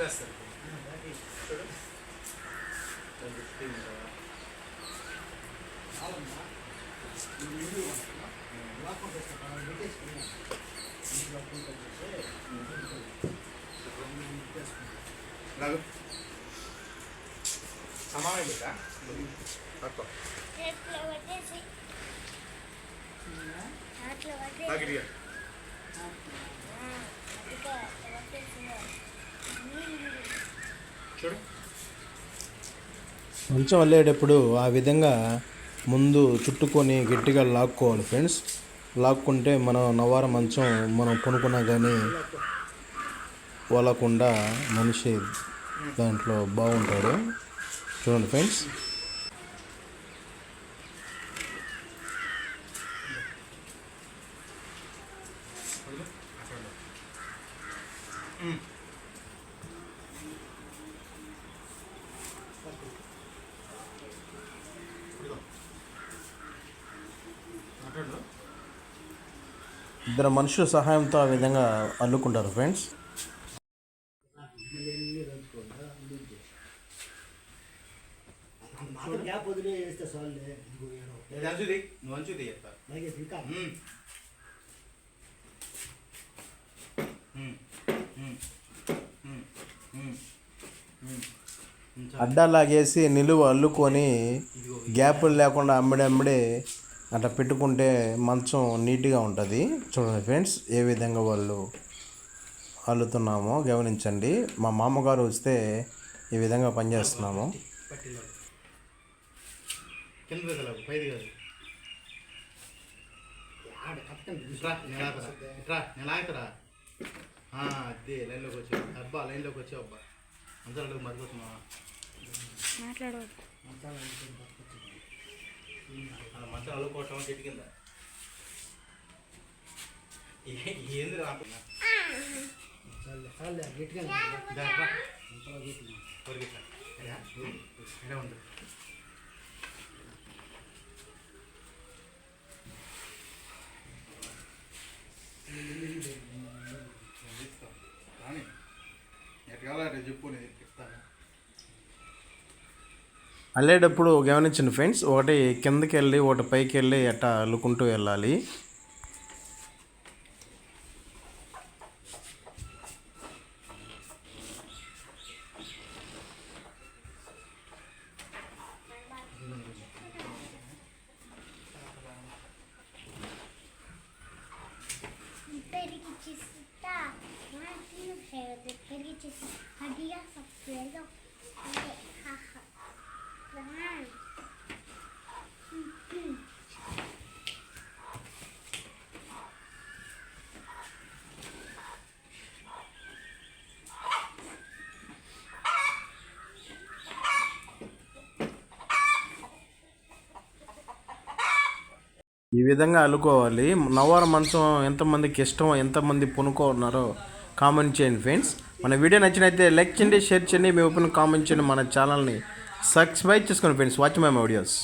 కట్టేస్తారు సమానం పెట్టా తక్కువ అట్లా చూడు. మంచం అల్లేటప్పుడు ఆ విధంగా ముందు చుట్టుకొని గట్టిగా లాక్కోవాలి ఫ్రెండ్స్. లాక్కుంటే మనం నవార మంచం మనం కొనుక్కున్నా కానీ వాళ్ళకుండా మనిషి దాంట్లో బాగుంటాడు. చూడండి ఫ్రెండ్స్. మాట్లాడు ఇద్దరు మనుషుల సహాయంతో ఆ విధంగా అల్లుకుంటారు ఫ్రెండ్స్ అడ్డాలాగేసి నిలువ అల్లుకొని గ్యాపులు లేకుండా అమ్మడమ్మడే అట్లా పెట్టుకుంటే మంచం నీట్గా ఉంటుంది. చూడండి ఫ్రెండ్స్ ఏ విధంగా వాళ్ళు అల్లుతున్నామో గమనించండి. మా మామగారు వస్తే ఈ విధంగా పనిచేస్తున్నాము. పట్టిల్లాడు. అదే లైన్లోకి వచ్చావు అబ్బా లైన్లోకి వచ్చావు అబ్బా మరిపోతున్నావా అలా అల్లుకోవటం చెట్టు కింద? ఏంది రాకుండా ఎట్లా చెప్పు నేను ఇస్తాను అల్లేటప్పుడు గమనించండి ఫ్రెండ్స్ ఒకటి కిందకి వెళ్ళి ఒకటి పైకి వెళ్ళి ఎట్టా అల్లుకుంటూ వెళ్ళాలి. పెరిగిచ్చిస్తా. ఈ విధంగా అల్లుకోవాలి నవ్వార మంచం ఎంతమందికి ఇష్టమో ఎంతమంది పునుకోన్నారో కామెంట్ చేయండి ఫ్రెండ్స్. మన వీడియో నచ్చినైతే లైక్ చేయండి షేర్ చేయండి మీ ఓపెన్ కామెంట్ చేయండి మన ఛానల్ని సబ్స్క్రైబ్ చేసుకోండి ఫ్రెండ్స్. Watch my videos.